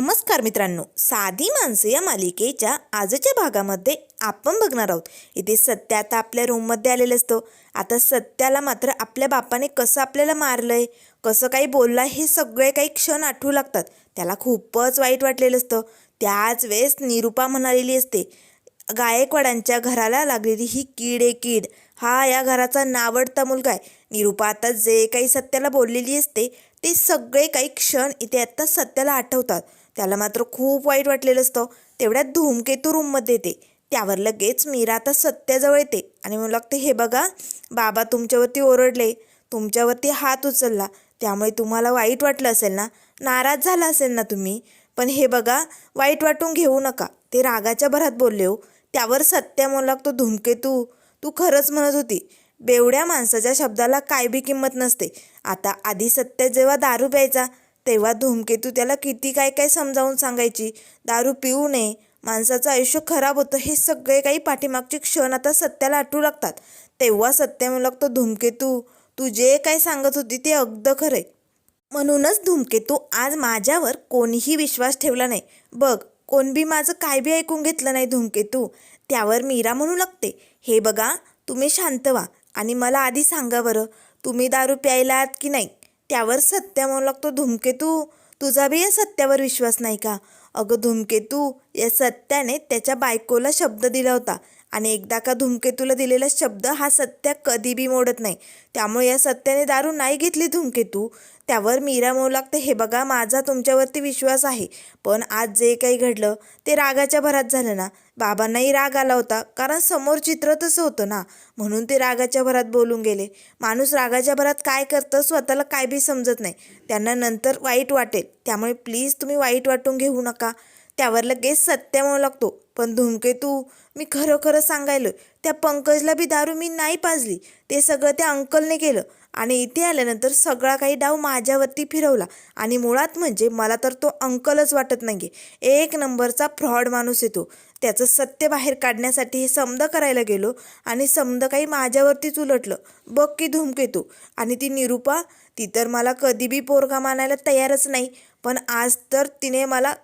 नमस्कार मित्रांनो. साधी माणसं या मालिकेच्या आजच्या भागामध्ये आपण बघणार आहोत. इथे सत्य आता आपल्या रूममध्ये आलेलं असतं. आता सत्याला मात्र आपल्या बापाने कसं आपल्याला मारलंय कसं काही बोलला हे सगळे काही क्षण आठवू लागतात. त्याला खूपच वाईट वाटलेलं असतं. त्याच वेळेस निरुपा म्हणालेली असते गायकवाडांच्या घराला लागलेली ही कीड आहे कीड. हा या घराचा नावडता मुलगा आहे. निरुपा आता जे काही सत्याला बोललेली असते ते सगळे काही क्षण इथे आत्ता सत्याला आठवतात. त्याला मात्र खूप वाईट वाटलेलं असतं. तेवढ्यात धूमकेतू रूममध्ये येते. त्यावर लगेच मीरा आता सत्याजवळ येते. आणि म्हणू लागते हे बघा बाबा तुमच्यावरती ओरडले. तुमच्यावरती हात उचलला. त्यामुळे तुम्हाला वाईट वाटलं असेल ना? नाराज झाला असेल ना तुम्ही? पण हे बघा वाईट वाटून घेऊ नका. ते रागाच्या भरात बोलले हो. त्यावर सत्या म्हणू लागतो धूमकेतू तू खरंच म्हणत होती. बेवड्या माणसाच्या शब्दाला काय बी किंमत नसते. आता आधी सत्य जेव्हा दारू प्यायचा तेव्हा धूमकेतू त्याला किती काय काय समजावून सांगायची? दारू पिऊ नये. माणसाचं आयुष्य खराब होतं हे सगळे काही पाठीमागचे क्षण आता सत्याला आठवू लागतात. तेव्हा सत्य म्हणू लागतो धूमकेतू तू जे काय सांगत होती ते अगदी खरंय. म्हणूनच धूमकेतू आज माझ्यावर कोणीही विश्वास ठेवला नाही. बघ कोण बी माझं काय बी ऐकून घेतलं नाही धूमकेतू त्यावर मीरा म्हणू लागते हे बघा तुम्ही शांत व्हा आणि मला आधी सांगा बरं तुम्ही दारू प्यायला आहात की नाही? त्यावर सत्या म्हणू लागतो. धूमकेतू तुझा बी या सत्यावर विश्वास नाही का? अगं धूमकेतू या सत्याने त्याच्या बायकोला शब्द दिला होता. आणि एकदा का धूमकेतूला दिलेला शब्द हा सत्या कधी बी मोडत नाही. त्यामुळे या सत्याने दारू नाही घेतली धूमकेतू. त्यावर मीरा म्हणू लागते हे बघा माझा तुमच्यावरती विश्वास आहे. पण आज जे काही घडलं ते रागाच्या भरात झालं ना. बाबांनाही राग आला होता कारण समोर चित्र तसं होतं ना. म्हणून ते रागाच्या भरात बोलून गेले. माणूस रागाच्या भरात काय करतं स्वतःला काय बी समजत नाही. त्यांना नंतर वाईट वाटेल. त्यामुळे प्लीज तुम्ही वाईट वाटून घेऊ नका. त्यावर लगेच सत्य म्हणू लागतो. पण धूमकेतू मी खरं खरं सांगायलं त्या पंकजला बी दारू मी नाही पाजली. ते सगळं त्या अंकलने केलं. आणि इथे आल्यानंतर सगळा काही डाव माझ्यावरती फिरवला. आणि मुळात म्हणजे मला तर तो अंकलच वाटत नाही एक नंबरचा फ्रॉड माणूस येतो. त्याचं सत्य बाहेर काढण्यासाठी हे समद करायला गेलो आणि समद काही माझ्यावरतीच उलटलं. बघ की धूमकेतू आणि ती निरुपा ती तर मला कधी बी पोरगा मानायला तयारच नाही. पण आज तर तिने मला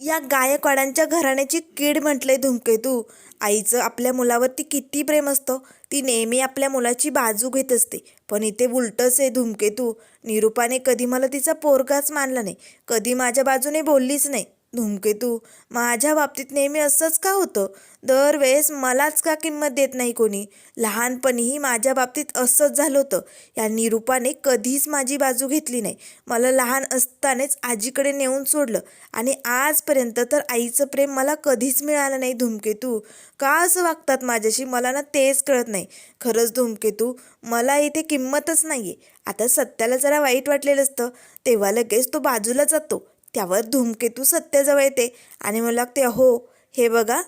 या गायकवाडांच्या घराण्याची कीड म्हटले धुमकेतू आईचं आपल्या मुलावरती किती प्रेम असतं. ती नेहमी आपल्या मुलाची बाजू घेत असते. पण इथे उलटंच आहे धुमकेतू निरूपाने कधी मला तिचा पोरगाच मानला नाही. कधी माझ्या बाजूने बोललीच नाही. धुमकेतू माझ्या बाबतीत नेहमी असंच का होतं? दरवेळेस मलाच का किंमत देत नाही कोणी? लहानपणीही माझ्या बाबतीत असंच झालं होतं. या निरूपाने कधीच माझी बाजू घेतली नाही. मला लहान असतानाच आजीकडे नेऊन सोडलं. आणि आजपर्यंत तर आईचं प्रेम मला कधीच मिळालं नाही धुमकेतू का असं वागतात माझ्याशी? मला ना तेच कळत नाही. खरंच धुमकेतू मला इथे किंमतच नाही आहे आता सत्याला जरा वाईट वाटलेलं असतं. तेव्हा लगेच तो बाजूला जातो. त्यावर धूमकेतू सत्याजवळ येते आणि मला लागते अहो हे बघा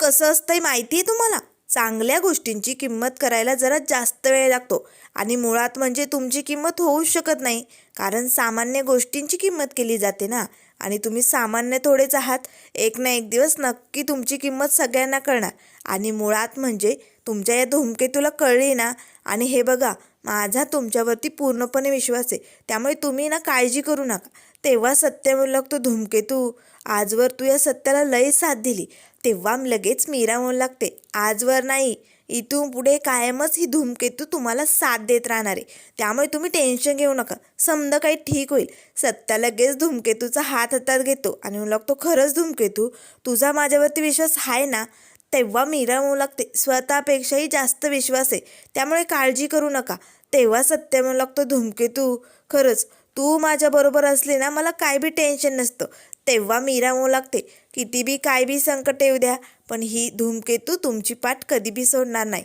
कसं असतंय माहिती आहे तुम्हाला? चांगल्या गोष्टींची किंमत करायला जरा जास्त वेळ लागतो आणि मुळात म्हणजे तुमची किंमत होऊच शकत नाही कारण सामान्य गोष्टींची किंमत केली जाते ना. आणि तुम्ही सामान्य थोडेच आहात एक ना एक दिवस नक्की तुमची किंमत सगळ्यांना कळणार. आणि मुळात म्हणजे तुमच्या या धूमकेतूला कळली ना. आणि हे बघा माझा तुमच्यावरती पूर्णपणे विश्वास आहे. त्यामुळे तुम्ही ना काळजी करू नका. तेव्हा सत्य म्हणू लागतो धूमकेतू आजवर तू या सत्याला लय साथ दिली. तेव्हा लगेच मीरा म्हणू लागते आजवर नाही. इथून पुढे कायमच ही धूमकेतू तुम्हाला साथ देत राहणार आहे. त्यामुळे तुम्ही टेन्शन घेऊ नका. समजा काही ठीक होईल. सत्या लगेच धूमकेतूचा हात हातात घेतो आणि म्हणू लागतो खरंच धूमकेतू तुझा माझ्यावरती विश्वास आहे ना? तेव्हा मीरा म्हणू लागते स्वतःपेक्षाही जास्त विश्वास आहे. त्यामुळे काळजी करू नका. तेव्हा सत्य म्हणू लागतो धूमकेतू खरंच तू माझ्याबरोबर असली ना मला काय बी टेन्शन नसतं. तेव्हा मीरा म्हणू लागते किती बी काय बी संकट येऊ द्या पण ही धूमकेतू तुमची पाठ कधी बी सोडणार नाही.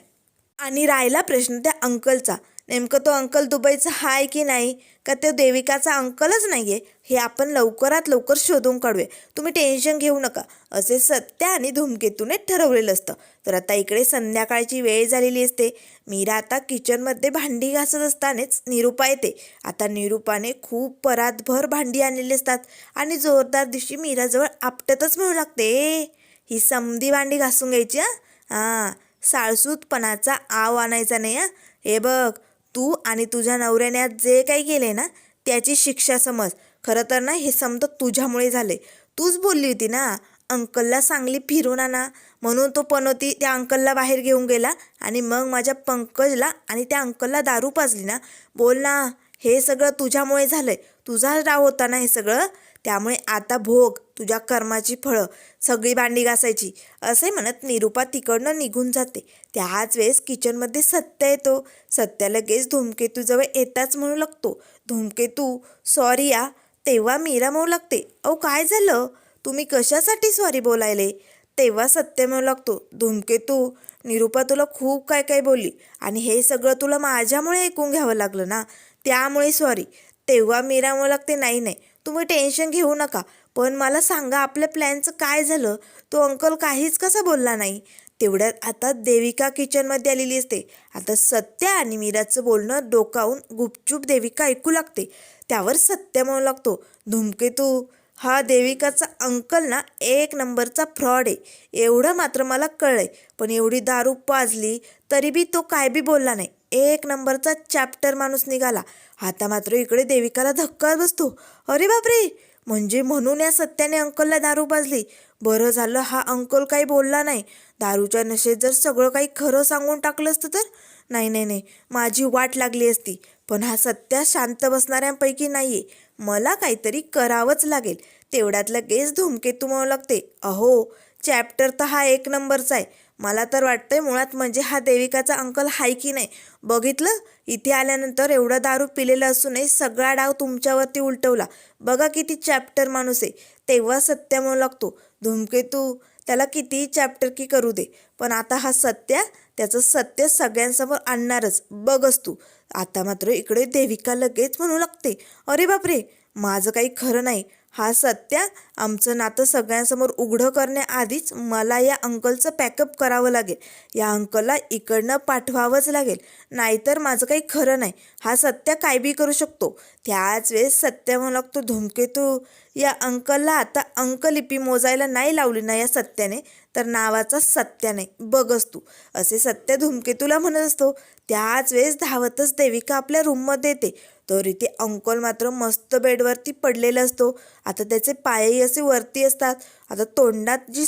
आणि राहिला प्रश्न त्या अंकलचा. नेमकं तो अंकल दुबईचा आहे की नाही? का तो देविकाचा अंकलच नाही आहे हे आपण लवकरात लवकर शोधून काढूया. तुम्ही टेन्शन घेऊ नका. असे सत्य आणि धूमकेतूने ठरवलेलं असतं. तर आता इकडे संध्याकाळची वेळ झालेली असते. मीरा आता किचनमध्ये भांडी घासत असतानाच निरूपा येते. आता निरूपाने खूप परातभर भांडी आणलेली असतात. आणि जोरदार दिवशी मीराजवळ आपटतच म्हणू लागते. ही समधी भांडी घासून घ्यायची हां? हां साळसूतपणाचा आव आणायचा नाही हां? हे बघ तू आणि तुझ्या नवऱ्याने आज जे काही केले ना त्याची शिक्षा समज. खरं तर ना हे समजा तुझ्यामुळे झाले तूच बोलली होती ना अंकलला सांगली फिरून आणा. म्हणून तो पनोती त्या अंकलला बाहेर घेऊन गेला आणि मग माझ्या पंकजला आणि त्या अंकलला दारू पाजली ना. बोल ना हे सगळं तुझ्यामुळे झालंय. तुझा राव होता ना हे सगळं. त्यामुळे आता भोग. तुझ्या कर्माची फळं सगळी भांडी घासायची. असे म्हणत निरूपा तिकडनं निघून जाते. त्याच वेळेस किचनमध्ये सत्य येतो. सत्या लगेच धूमकेतूजवळ येताच म्हणू लागतो. धूमकेतू सॉरी या तेव्हा मीरा म्हणू लागते. अहो काय झालं? तुम्ही कशासाठी सॉरी बोलायले? तेव्हा सत्य म्हणू लागतो धूमकेतू निरूपा तुला खूप काय काय बोलली आणि हे सगळं तुला माझ्यामुळे ऐकून घ्यावं लागलं ना? त्यामुळे सॉरी. तेव्हा मीरा म्हणू लागते नाही नाही. तुम्ही टेन्शन घेऊ नका. पण मला सांगा आपल्या प्लॅनचं काय झालं? तो अंकल काहीच कसा बोलला नाही. तेवढ्यात आता देविका किचनमध्ये आलेली असते. आता सत्य आणि मीराचं बोलणं डोकावून गुपचूप देविका ऐकू लागते. त्यावर सत्य म्हणू लागतो धुमकेतू हा देविकाचा अंकल ना एक नंबरचा फ्रॉड आहे. एवढं मात्र मला कळलंय. पण एवढी दारू पाजली तरी बी तो काय बी बोलला नाही. एक नंबरचा चॅप्टर माणूस निघाला. आता मात्र इकडे देविकाला धक्का बसतो. अरे बापरे! म्हणजे म्हणून या सत्याने अंकलला दारू पाजली बरं झालं हा अंकल काही बोलला नाही. दारूच्या नशेत जर सगळं काही खरं सांगून टाकलं असतं तर? नाही नाही नाही. माझी वाट लागली असती. पण हा सत्या शांत बसणाऱ्यांपैकी नाहीये. मला काहीतरी करावंच लागेल. तेवढ्यात लगेच धूमकेतू म्हणू लागते. अहो चॅप्टर तर हा एक नंबरचा आहे. मला तर वाटतंय मुळात म्हणजे हा देविकाचा अंकल हाय की नाही? बघितलं? इथे आल्यानंतर एवढा दारू पिलेला असूनही सगळा डाव तुमच्यावरती उलटवला. बघा किती चॅप्टर माणूस आहे. तेव्हा सत्य म्हणू लागतो. धूमकेतू त्याला कितीही चॅप्टर की करू दे. पण आता हा सत्य त्याचं सत्य सगळ्यांसमोर आणणारच. बघच तू. आता मात्र इकडे देविका लगेच म्हणू लागते. अरे बापरे! माझं काही खरं नाही. हा सत्य आमचं नातं सगळ्यांसमोर उघडं करण्याआधीच मला या अंकलचं पॅकअप करावं लागेल. या अंकलला इकडनं पाठवावंच लागेल. नाहीतर माझं काही खरं नाही. हा सत्य काय बी करू शकतो? त्याच वेळेस सत्य म्हणू लागतो धुमकेतू. या अंकलला आता अंकलिपी मोजायला नाही लावली ना या सत्याने? तर नावाचा सत्या नाही. बघस तू. असे सत्य धुमकेतूला म्हणत असतो. त्याच वेळेस धावतच देविका आपल्या रूममध्ये येते. तर इथे अंकल मात्र मस्त बेडवरती पडलेला असतो. आता त्याचे पायही असे वरती असतात. आता तोंडात जी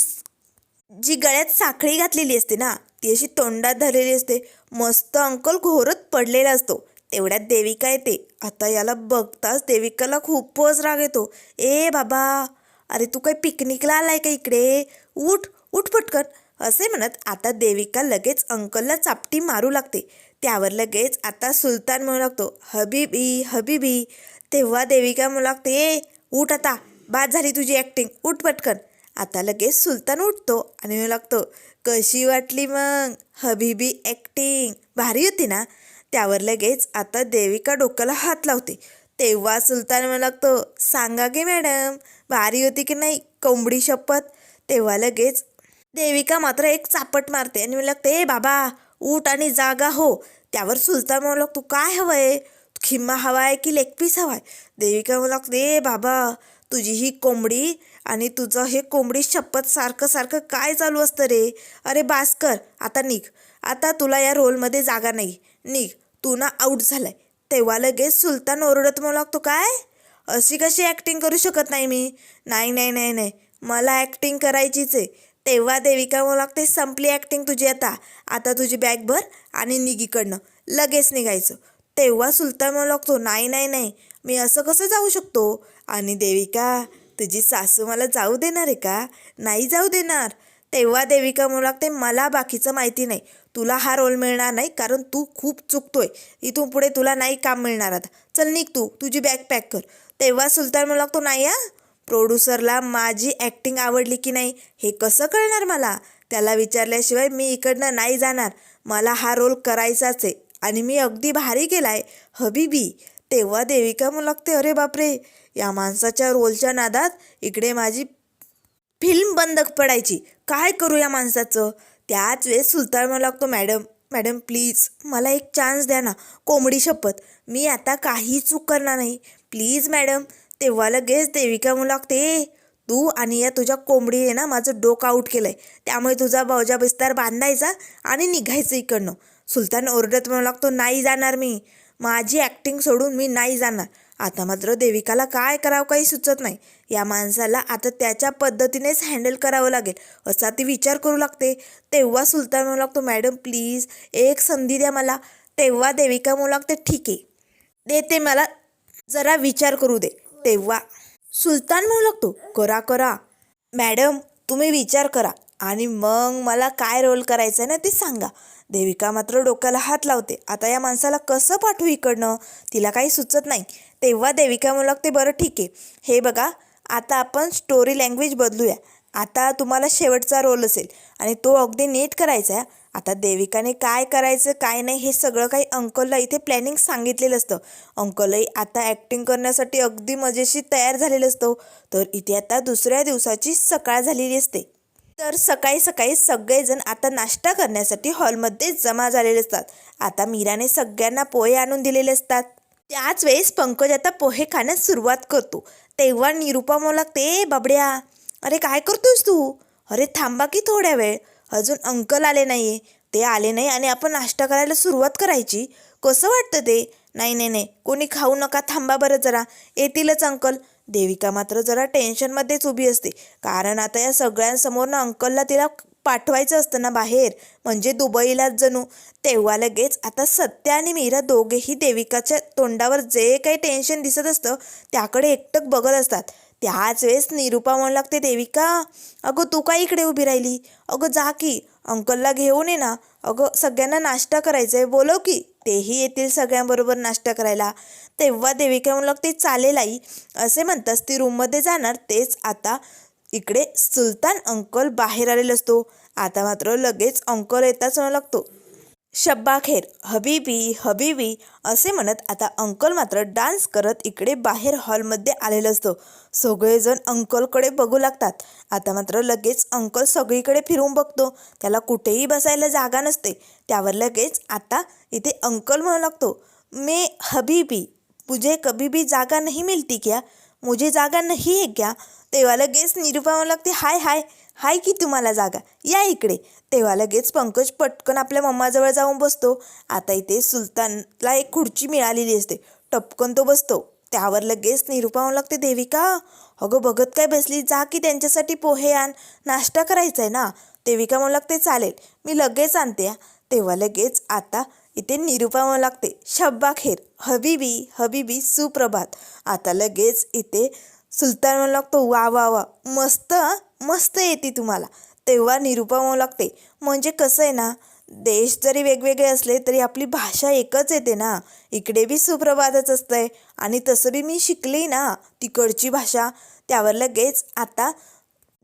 जी गळ्यात साखळी घातलेली असते ना ती अशी तोंडात धरलेली असते. मस्त अंकल घोरत पडलेला असतो. तेवढ्यात देविका येते. आता याला बघताच देविकाला खूपच राग येतो. ए बाबा अरे तू काही पिकनिकला आलाय का इकडे? उठ उठ पटकन. असे म्हणत आता देविका लगेच अंकलला चापटी मारू लागते. त्यावर लगेच आता सुलतान म्हणू लागतो हबीबी हबीबी तेव्हा देविका म्हणू लागते ए उठ आता बाद झाली तुझी ॲक्टिंग उठ पटकन. आता लगेच सुलतान उठतो आणि म्हणू लागतो कशी वाटली मग हबीबी ॲक्टिंग भारी होती ना? त्यावर लगेच आता देविका डोक्याला हात लावते. तेव्हा सुलतान म्हणू लागतो सांगा की मॅडम भारी होती की नाही कोंबडी शपथ? तेव्हा लगेच देविका मात्र एक चापट मारते आणि म्हणू लागते ए बाबा उठ आणि जागा हो. त्यावर सुलतान म्हणू लागतो काय हवंय? खिम्मा हवाय की लेग पीस हवाय? देविका म्हणू लागते ए बाबा तुझी ही कोंबडी आणि तुझं हे कोंबडी शपथ सारखं सारखं काय चालू असतं रे? अरे बास्कर आता निघ. आता तुला या रोलमध्ये जागा नाही. निघ. तू ना आऊट झालाय. तेव्हा लगेच सुलतान ओरडत म्हणू लागतो काय? अशी कशी ॲक्टिंग करू शकत नाही मी? नाही नाही नाही नाही. मला ॲक्टिंग करायचीच आहे. तेव्हा देविका म्हणू लागते संपली ॲक्टिंग तुझी आता. आता तुझी बॅग भर आणि निघीकडनं लगेच निघायचं. तेव्हा सुलतान म्हणू लागतो नाही नाही नाही. मी असं कसं जाऊ शकतो? आणि देविका तुझी सासू मला जाऊ देणार आहे का? नाही जाऊ देणार. तेव्हा देविका म्हणू लागते मला बाकीचं माहिती नाही. तुला हा रोल मिळणार नाही कारण तू खूप चुकतोय. इथून पुढे तुला नाही काम मिळणार आता. चल निघ तू. तुझी बॅग पॅक कर. तेव्हा सुलतान म्हणू लागतो नाही हा. प्रोड्युसरला माझी ॲक्टिंग आवडली की नाही हे कसं कळणार मला? त्याला विचारल्याशिवाय मी इकडनं नाही जाणार. मला हा रोल करायचाच आहे आणि मी अगदी भारी गेलाय हबीबी तेव्हा देविका म्हणू लागते अरे बापरे या माणसाच्या रोलच्या नादात इकडे माझी फिल्म बंद पडायची. काय करू या माणसाचं? त्याच वेळेस सुलतान म्हणू लागतो मॅडम मॅडम प्लीज मला एक चान्स द्या ना कोंबडी शपथ. मी आता काही चूक करणार नाही. प्लीज मॅडम तेव्हा लगेच देविका म्हणू लागते तू आणि या तुझ्या कोंबडीने ना माझं डोकं आऊट केलंय. त्यामुळे तुझा भाऊजा बिस्तार बांधायचा आणि निघायचं इकडनं. सुलतान ओरडत म्हणू लागतो नाही जाणार मी. माझी ॲक्टिंग सोडून मी नाही जाणार. आता मात्र देविकाला काय करावं काही सुचत नाही. या माणसाला आता त्याच्या पद्धतीनेच हँडल करावं लागेल असा ती विचार करू लागते. तेव्हा सुलतान म्हणू लागतो मॅडम प्लीज एक संधी द्या मला. तेव्हा देविका म्हणू लागते ठीक आहे. देते मला. जरा विचार करू दे. तेव्हा. सुलतान म्हणू लागतो करा करा. मॅडम तुम्ही विचार करा आणि मग मला काय रोल करायचा आहे ना ते सांगा. देविका मात्र डोक्याला हात लावते आता या माणसाला कसं पाठवू इकडनं? तिला काही सुचत नाही. तेव्हा देविका म्हणू लागते बरं ठीक आहे. हे बघा आता आपण स्टोरी लँग्वेज बदलूया. आता तुम्हाला शेवटचा रोल असेल आणि तो अगदी नीट करायचा आहे. आता देविकाने काय करायचं काय नाही हे सगळं काही अंकलला इथे प्लॅनिंग सांगितलेलं असतं. अंकलही आता ॲक्टिंग करण्यासाठी अगदी मजेशीर तयार झालेलं असतो. तर इथे आता दुसऱ्या दिवसाची सकाळ झालेली असते. तर सकाळी सकाळी सगळेजण आता नाश्ता करण्यासाठी हॉलमध्ये जमा झालेले असतात. आता मीराने सगळ्यांना पोहे आणून दिलेले असतात. त्याच वेळेस पंकज आता पोहे खाण्यास सुरुवात करतो. तेव्हा निरुपा म्हणू लागते बाबड्या अरे काय करतोस तू? अरे थांबा की थोड्या वेळ. अजून अंकल आले नाही ते आले नाही आणि आपण नाश्ता करायला सुरुवात करायची. कसं वाटतं ते? नाही नाही नाही. कोणी खाऊ नका थांबा बरं जरा. येतीलच अंकल. देविका मात्र जरा टेन्शनमध्येच उभी असते. कारण आता या सगळ्यांसमोरनं अंकलला तिला पाठवायचं असतं ना बाहेर. म्हणजे दुबईलाच जणू. तेव्हा लगेच आता सत्य आणि मीरा दोघेही देविकाच्या तोंडावर जे काही टेन्शन दिसत असतं त्याकडे एकटक बघत असतात. त्याच वेळेस निरुपा म्हणू लागते देविका अगं तू काय इकडे उभी राहिली? अगं जा की अंकलला घेऊन ये ना. अगं सगळ्यांना नाश्ता करायचा आहे बोलव की. तेही येतील सगळ्यांबरोबर नाश्ता करायला. तेव्हा देविका म्हणू लागते चालेल आई असे म्हणतास ती रूममध्ये जाणार. तेच आता इकडे सुलतान अंकल बाहेर आलेला असतो. आता मात्र लगेच अंकल येताच म्हणू लागतो. शब्बाखेर हबीबी हबीबी असे म्हणत आता अंकल मात्र डान्स करत इकडे बाहेर हॉलमध्ये आलेलं असतो. सगळेजण अंकलकडे बघू लागतात. आता मात्र लगेच अंकल सगळीकडे फिरून बघतो. त्याला कुठेही बसायला जागा नसते. त्यावर लगेच आता इथे अंकल म्हणू लागतो मे हबीबी मुझे कभी भी जागा नाही मिलती क्या? मुझे जागा नाही आहे क्या? तेव्हा लगेच निरुपा म्हणू लागते हाय हाय हाय की तुम्हाला जागा? या इकडे. तेव्हा लगेच पंकज पटकन आपल्या मम्माजवळ जाऊन बसतो. आता इथे सुलतानला एक खुर्ची मिळालेली असते. टपकन तो बसतो. त्यावर लगेच निरुपा लागते देविका अगं बघत काय बसली? जा की त्यांच्यासाठी पोहे आण. नाश्ता करायचा आहे ना. देविका म्हणू लागते चालेल. मी लगेच आणते तेव्हा लगेच आता इथे निरूपा म्हणू लागते शब्बाखेर हबीबी हबीबी सुप्रभात. आता लगेच इथे सुलतान म्हणू लागतो वा वा वा मस्त मस्त येते तुम्हाला. तेव्हा निरुपा लागते. म्हणजे कसं आहे ना देश जरी वेगवेगळे असले तरी आपली भाषा एकच येते ना. इकडे बी सुप्रभातच असतंय. आणि तसं बी मी शिकली ना तिकडची भाषा त्यावर लगेच आता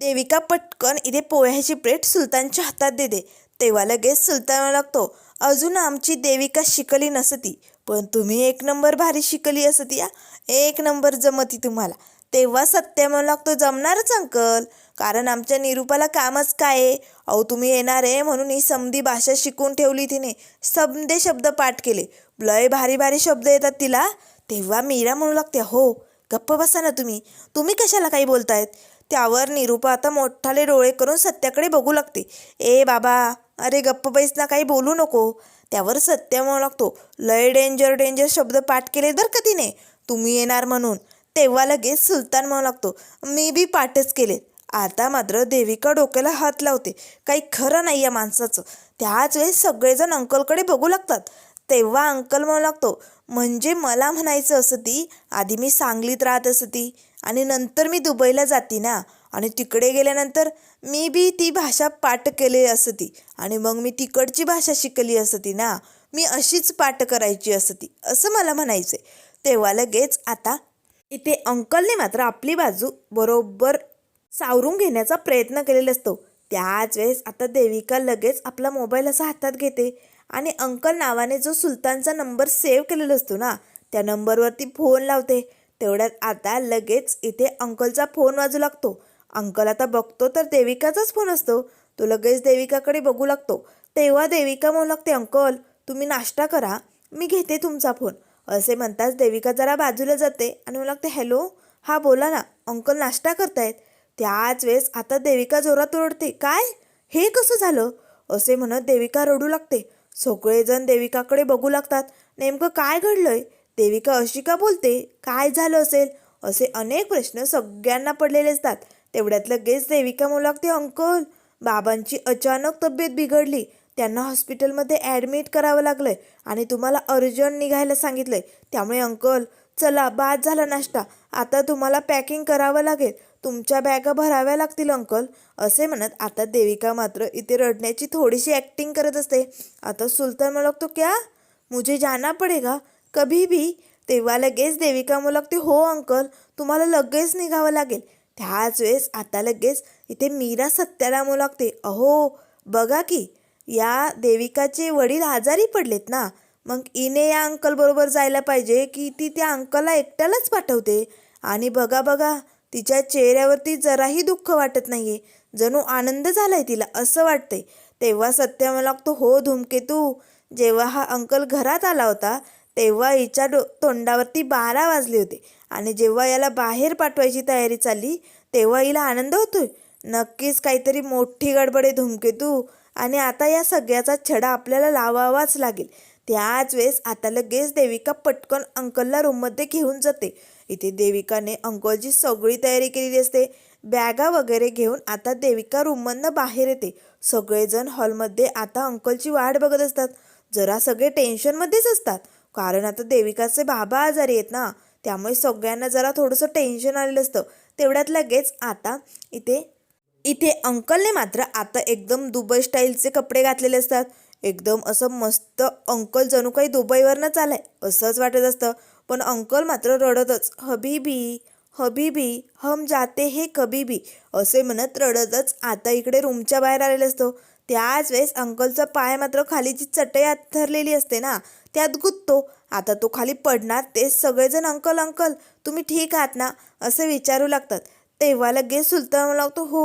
देविका पटकन इथे पोह्याची प्लेट सुलतानच्या हातात देते. तेव्हा लगेच सुलतान लागतो अजून आमची देविका शिकली नसती पण तुम्ही एक नंबर भारी शिकली असती या एक नंबर जमती तुम्हाला. तेव्हा सत्य म्हणू लागतो जमणारच अंकल. कारण आमच्या निरूपाला कामच काय आहे? अहो तुम्ही येणार आहे म्हणून ही समधी भाषा शिकून ठेवली तिने. समदे शब्द पाठ केले. लय भारी भारी शब्द येतात तिला. तेव्हा मीरा म्हणू लागते हो गप्प बसा ना तुम्ही. तुम्ही कशाला काही बोलतायत? त्यावर निरूपा आता मोठाले डोळे करून सत्याकडे बघू लागते. ए बाबा अरे गप्प बैस ना काही बोलू नको. त्यावर सत्य म्हणू लागतो लय डेंजर डेंजर शब्द पाठ केले बरं का तिने? तुम्ही येणार म्हणून. तेव्हा लगेच सुलतान म्हणू लागतो मी बी पाठच केले आता मात्र देविका डोक्याला हात लावते काही खरं नाही या माणसाचं. त्याच वेळेस सगळेजण अंकलकडे बघू लागतात. तेव्हा अंकल म्हणू लागतो म्हणजे मला म्हणायचं असं ती आधी मी सांगलीत राहत असती आणि नंतर मी दुबईला जाती ना आणि तिकडे गेल्यानंतर मी बी ती भाषा पाठ केली असती आणि मग मी तिकडची भाषा शिकली असती ना मी अशीच पाठ करायची असती असं मला म्हणायचं तेव्हा लगेच आता इथे अंकलने मात्र आपली बाजू बरोबर सावरून घेण्याचा प्रयत्न केलेला असतो. त्याच वेळेस आता देविका लगेच आपला मोबाईल असा हातात घेते आणि अंकल नावाने जो सुलतानचा नंबर सेव्ह केलेला असतो ना त्या नंबरवरती फोन लावते. तेवढ्यात आता लगेच इथे अंकलचा फोन वाजू लागतो. अंकल आता बघतो तर देविकाचाच फोन असतो. तो लगेच देविकाकडे बघू लागतो. तेव्हा देविका म्हणू लागते अंकल तुम्ही नाश्ता करा. मी घेते तुमचा फोन. असे म्हणताच देविका जरा बाजूला जाते आणि मला लागते हॅलो हा बोला ना अंकल नाश्ता करतायत. त्याच वेळेस आता देविका जोरात ओरडते काय? हे कसं झालं? असे म्हणत देविका रडू लागते. सगळेजण देविकाकडे बघू लागतात. नेमकं काय घडलंय? देविका अशी का बोलते? काय झालं असेल? असे अनेक प्रश्न सगळ्यांना पडलेले असतात. तेवढ्यात लगेच देविका मुलागते अंकल बाबांची अचानक तब्येत बिघडली. त्यांना हॉस्पिटलमध्ये ॲडमिट करावं लागलं आहे आणि तुम्हाला अर्जंट निघायला सांगितलं आहे त्यामुळे अंकल चला बाद झाला नाश्ता. आता तुम्हाला पॅकिंग करावं लागेल. तुमच्या बॅगा भराव्या लागतील अंकल. असे म्हणत आता देविका मात्र इथे रडण्याची थोडीशी ॲक्टिंग करत असते. आता सुलतान मुलगतो क्या? मुझे जाना पडेगा? कभी भी? तेव्हा लगेच देविका मुलगते हो अंकल. तुम्हाला लगेच निघावं लागेल. त्याच वेळेस आता लगेच इथे मीरा सत्याला मुलागते अहो बघा की या देविकाचे वडील आजारी पडलेत ना? मग इने या अंकल बरोबर जायला पाहिजे की ती त्या अंकलला एकट्यालाच पाठवते? आणि बघा बघा तिच्या चेहऱ्यावरती जराही दुःख वाटत नाहीये. जणू आनंद झालाय तिला असं वाटतंय. तेव्हा सत्या मला लागतो हो धूमकेतू जेव्हा हा अंकल घरात आला होता तेव्हा हिच्या डो तोंडावरती बारा वाजले होते. आणि जेव्हा याला बाहेर पाठवायची तयारी चालली तेव्हा हिला आनंद होतोय. नक्कीच काहीतरी मोठी गडबड आहे धूमकेतू आणि आता या सगळ्याचा छडा आपल्याला लावावाच लागेल. त्याच वेळेस आता लगेच देविका पटकन अंकलला रूममध्ये घेऊन जाते. इथे देविकाने अंकलची सगळी तयारी केलेली असते. बॅगा वगैरे घेऊन आता देविका रूममधनं बाहेर येते. सगळेजण हॉलमध्ये आता अंकलची वाट बघत असतात. जरा सगळे टेन्शनमध्येच असतात. कारण आता देविकाचे बाबा आजारी आहेत ना. त्यामुळे सगळ्यांना जरा थोडंसं टेन्शन आलेलं असतं. तेवढ्यात लगेच आता इथे इथे अंकलने मात्र आता एकदम दुबई स्टाईलचे कपडे घातलेले असतात. एकदम असं मस्त अंकल जणू काही दुबईवरनंच आलाय असंच वाटत असतं. पण अंकल मात्र रडतच हबीबी हबीबी हम जाते हे कबीबी असे म्हणत रडतच आता इकडे रूमच्या बाहेर आलेला असतो. त्याच वेळेस अंकलचा पाय मात्र खाली जी चटई आथरलेली असते ना त्यात गुंततो. आता तो खाली पडणार तेच सगळेजण अंकल अंकल तुम्ही ठीक आहात ना? असे विचारू लागतात. तेव्हा लगेच सुलतान लागतो हो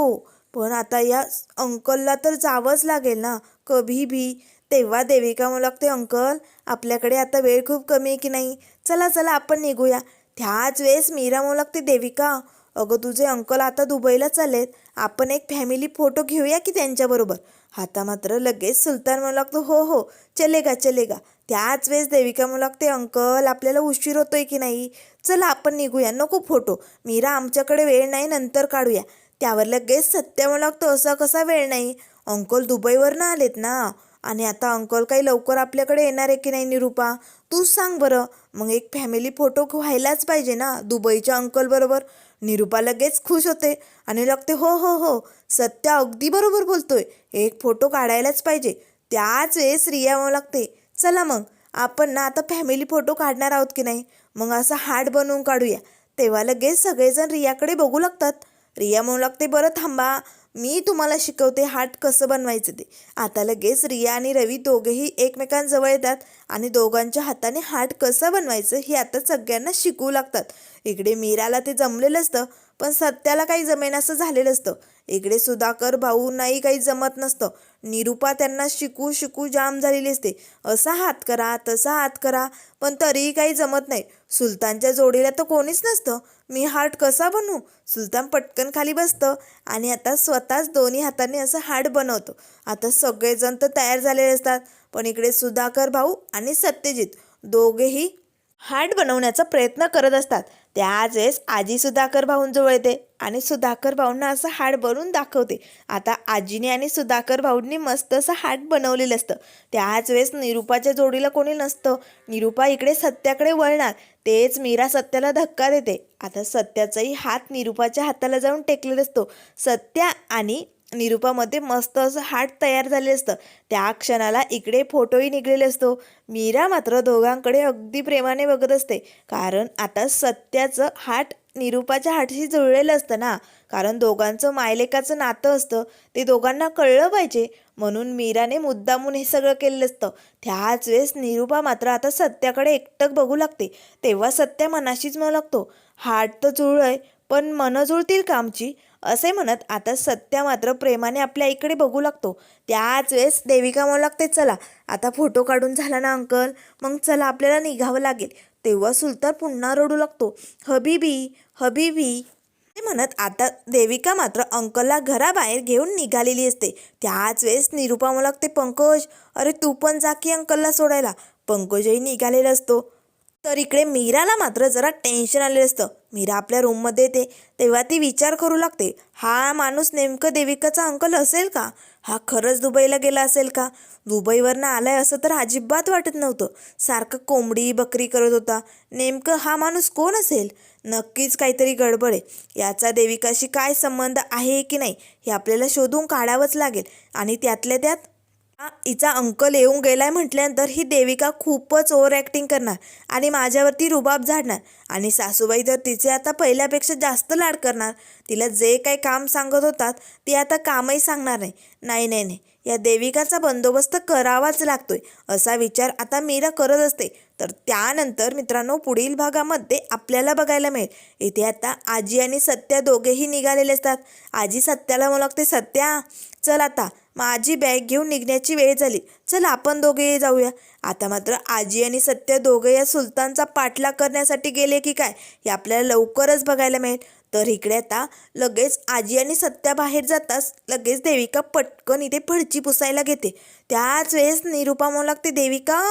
पण आता या अंकलला तर जावंच लागेल ना. कभी भी. तेव्हा देविका मला लागते अंकल आपल्याकडे आता वेळ खूप कमी आहे की नाही? चला चला आपण निघूया. त्याच वेळेस मीरा मला लागते देविका अगं तुझे अंकल आता दुबईला चाललेत. आपण एक फॅमिली फोटो घेऊया की त्यांच्याबरोबर? आता मात्र लगेच सुलतान म्हणू लागतो हो हो चलेगा चलेगा त्याच वेळेस देविका म्हणू लागते अंकल आपल्याला उशीर होतोय की नाही? चला आपण निघूया नको फोटो मीरा आमच्याकडे वेळ नाही नंतर काढूया. त्यावर लगेच सत्य म्हणू लागतो असा कसा वेळ नाही? अंकल दुबईवरनं आलेत ना? आणि आता अंकल काही लवकर आपल्याकडे येणार आहे की नाही निरूपा? तूच सांग बरं. मग एक फॅमिली फोटो व्हायलाच पाहिजे ना दुबईच्या अंकलबरोबर निरूपा लगेच खुश होते आणि लागते हो हो हो सत्य अगदी बरोबर बोलतोय. एक फोटो काढायलाच पाहिजे. त्याच वेळेस रिया म्हणू लागते चला मग आपण ना आता फॅमिली फोटो काढणार आहोत की नाही? मग असं हार्ट बनवून काढूया. तेव्हा लगेच सगळेजण रियाकडे बघू लागतात. रिया म्हणू लागते बरं थांबा मी तुम्हाला शिकवते हार्ट कसं बनवायचं ते. आता लगेच रिया आणि रवी दोघेही एकमेकांजवळ येतात आणि दोघांच्या हाताने हार्ट कसं बनवायचं हे आता सगळ्यांना शिकवू लागतात. इकडे मीराला ते जमलेलं असतं. पण सत्याला काही जमेन असं झालेलं असतं. इकडे सुधाकर भाऊ नाही काही जमत नसतं. निरूपा त्यांना शिकू शिकू जाम झालेली असते. असा हात करा तसा हात करा पण तरीही काही जमत नाही. सुलतानच्या जोडीला तर कोणीच नसतं. मी हार्ट कसा बनवू? सुलतान पटकन खाली बसतं आणि आता स्वतःच दोन्ही हाताने असं हार्ट बनवतो. आता सगळेजण तर तयार झालेले असतात. पण इकडे सुधाकर भाऊ आणि सत्यजित दोघेही हार्ट बनवण्याचा प्रयत्न करत असतात. त्याच वेळेस आजी सुधाकर भाऊंजवळ येते आणि सुधाकर भाऊंना असं हाड बनवून दाखवते. आता आजीने आणि सुधाकर भाऊंनी मस्त असं हाड बनवलेलं असतं. त्याच वेळेस निरूपाच्या जोडीला कोणी नसतं. निरूपा इकडे सत्याकडे वळणार. तेच मीरा सत्याला धक्का देते. आता सत्याचाही हात निरूपाच्या हाताला जाऊन टेकलेला असतो. सत्या आणि निरूपामध्ये मस्त असं हार्ट तयार झाले असतं. त्या क्षणाला इकडे फोटोही निघलेले असतो. मीरा मात्र दोघांकडे अगदी प्रेमाने बघत असते. कारण आता सत्याचं हार्ट निरूपाच्या हार्टशी जुळलेलं असतं ना. कारण दोघांचं मायलेकाचं नातं असतं. ते दोघांना कळलं पाहिजे. म्हणून मीराने मुद्दामून हे सगळं केलेलं असतं. त्याच वेळेस निरूपा मात्र आता सत्याकडे एकटक बघू लागते. तेव्हा सत्या मनाशीच म्हणू लागतो हार्ट तर जुळलंय पण मनं जुळतील का आमची? असे म्हणत आता सत्या मात्र प्रेमाने आपल्या इकडे बघू लागतो. त्याच वेळेस देविका म्हणू लागते चला आता फोटो काढून झाला ना अंकल? मग चला आपल्याला निघावं लागेल. तेव्हा सुलतान पुन्हा रडू लागतो. हबीबी हबीबी. ते म्हणत आता देविका मात्र अंकलला घराबाहेर घेऊन निघालेली असते. त्याच वेळेस निरूपा म्हणू लागते पंकज अरे तू पण जा की अंकलला सोडायला. पंकजही निघालेला असतो. तर इकडे मीराला मात्र जरा टेन्शन आलेलं असतं. मीरा आपल्या रूममध्ये येते तेव्हा ती विचार करू लागते हा माणूस नेमकं देविकाचा अंकल असेल का? हा खरंच दुबईला गेला असेल का? दुबईवरनं आलाय असं तर अजिबात वाटत नव्हतं. सारखं कोंबडी बकरी करत होता. नेमकं हा माणूस कोण असेल? नक्कीच काहीतरी गडबड आहे. याचा देविकाशी काय संबंध आहे की नाही हे आपल्याला शोधून काढावंच लागेल आणि त्यातल्या त्यात हिचा अंकल येऊन गेलाय म्हटल्यानंतर ही देविका खूपच ओव्हर ॲक्टिंग करणार आणि माझ्यावरती रुबाब झाडणार. आणि सासूबाई तर तिचे आता पहिल्यापेक्षा जास्त लाड करणार तिला जे काही काम सांगत होतात ते आता कामही सांगणार नाही. नाही नाही नाही. या देविकाचा बंदोबस्त करावाच लागतोय असा विचार आता मीरा करत असते. तर त्यानंतर मित्रांनो पुढील भागामध्ये आपल्याला बघायला मिळेल. इथे आता आजी आणि सत्या दोघेही निघालेले असतात. आजी सत्याला मला लागते सत्या चल आता. माझी बॅग घेऊन निघण्याची वेळ झाली. चल आपण दोघे जाऊया. आता मात्र आजी आणि सत्य दोघे या सुलतानचा पाठलाग करण्यासाठी गेले की काय हे आपल्याला लवकरच बघायला मिळेल. तर इकडे आता लगेच आजी आणि सत्या बाहेर जाताच लगेच देविका पटकन इथे फडची पुसायला घेते. त्याच वेळेस निरुपा म्हणू लागते देविका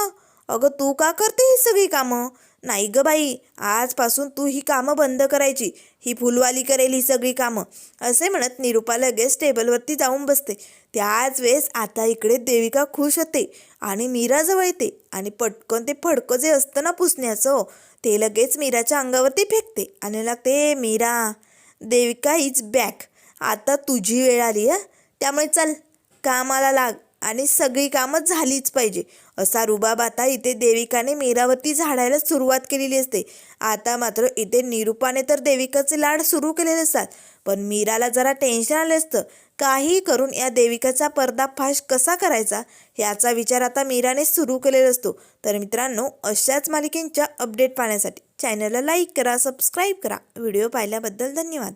अगं तू का करते ही सगळी कामं? नाही ग बाई आजपासून तू ही कामं बंद करायची. ही फुलवाली करेल ही सगळी कामं. असे म्हणत निरुपा लगेच टेबलवरती जाऊन बसते. त्याच वेळेस आता इकडे देविका खुश होते आणि मीराजवळ येते आणि पटकन ते फडकं जे असतं ना पुसण्याचं ते लगेच मीराच्या अंगावरती फेकते आणि लागते मीरा देविका इज बॅक. आता तुझी वेळ आली आहे त्यामुळे चल कामाला लाग आणि सगळी कामं झालीच पाहिजे. असा रुबाब आता इथे देविकाने मीरावरती झाडायला सुरुवात केलेली असते. आता मात्र इथे निरूपाने तर देविकाचे लाड सुरू केलेले असतात. पण मीराला जरा टेन्शन आलं असतं. काही करून या देविकाचा पर्दाफाश कसा करायचा? याचा विचार आता मीराने सुरू केलेला असतो. तर मित्रांनो अशाच मालिकेंच्या अपडेट पाहण्यासाठी चॅनलला लाईक करा सबस्क्राईब करा. व्हिडिओ पाहिल्याबद्दल धन्यवाद.